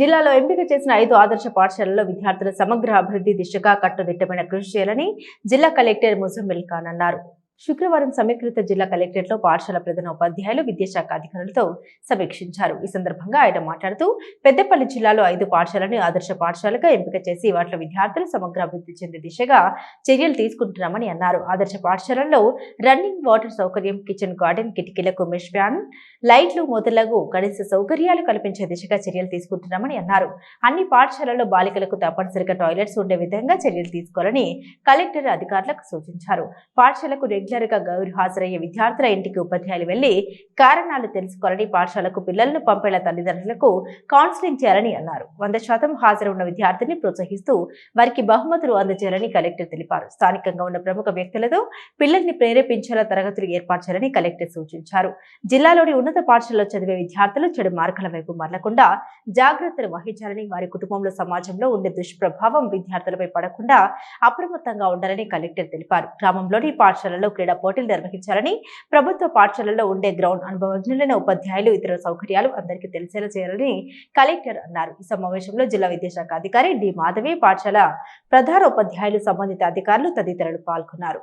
జిల్లాలో ఎంపిక చేసిన ఐదు ఆదర్శ పాఠశాలలో విద్యార్థుల సమగ్ర అభివృద్ధి దిశగా కట్టుదిట్టమైన కృషి చేయాలని జిల్లా కలెక్టర్ ముజమ్మిల్ ఖాన్ అన్నారు. శుక్రవారం సమీకృత జిల్లా కలెక్టరేట్లో పాఠశాల ప్రధాన ఉపాధ్యాయులు విద్యాశాఖ అధికారులతో సమీక్షించారు. ఈ సందర్భంగా ఆయన మాట్లాడుతూ పెద్దపల్లి జిల్లాలో ఐదు పాఠశాలను ఆదర్శ పాఠశాలగా ఎంపిక చేసి వాటిలో విద్యార్థులు సమగ్ర అభివృద్ధి చెందే దిశగా చర్యలు తీసుకుంటున్నామని అన్నారు. ఆదర్శ పాఠశాలల్లో రన్నింగ్ వాటర్ సౌకర్యం కిచెన్ గార్డెన్ కిటికీలకు మెష్ ఫ్యాన్ లైట్లు మొదలగు కనీస సౌకర్యాలు కల్పించే దిశగా చర్యలు తీసుకుంటున్నామని అన్నారు. అన్ని పాఠశాలల్లో బాలికలకు తప్పనిసరిగా టాయిలెట్స్ ఉండే విధంగా చర్యలు తీసుకోవాలని కలెక్టర్ అధికారులకు సూచించారు. పాఠశాలకు రెగ్యులర్గా గౌరు హాజరయ్యే విద్యార్థుల ఇంటికి ఉపాధ్యాయులు వెళ్ళి కారణాలు తెలుసుకోవాలని పాఠశాలకు పిల్లలను పంపేలా తల్లిదండ్రులకు కౌన్సిలింగ్ చేయాలని అన్నారు. వంద శాతం హాజరు ఉన్న విద్యార్థిని ప్రోత్సహిస్తూ వారికి బహుమతులు అందజేయాలని కలెక్టర్ తెలిపారు. స్థానికంగా ఉన్న ప్రముఖ వ్యక్తులతో పిల్లల్ని ప్రేరేపించేలా తరగతులు ఏర్పాటు చేయాలని కలెక్టర్ సూచించారు. జిల్లాలోని ఉన్నత పాఠశాలలో చదివే విద్యార్థులు చెడు మార్గాల వైపు మరలకుండా జాగ్రత్తలు వహించాలని వారి కుటుంబంలో సమాజంలో ఉండే దుష్ప్రభావం విద్యార్థులపై పడకుండా అప్రమత్తంగా ఉండాలని కలెక్టర్ తెలిపారు. గ్రామంలోని పాఠశాలలో క్రీడా పోటీలు నిర్వహించాలని ప్రభుత్వ పాఠశాలలో ఉండే గ్రౌండ్ అనుభవజ్ఞులైన ఉపాధ్యాయులు ఇతర సౌకర్యాలు అందరికీ తెలిసేలా చేయాలని కలెక్టర్ అన్నారు. ఈ సమావేశంలో జిల్లా విద్యాశాఖ అధికారి డి మాధవి పాఠశాల ప్రధాన ఉపాధ్యాయులు సంబంధిత అధికారులు తదితరులు పాల్గొన్నారు.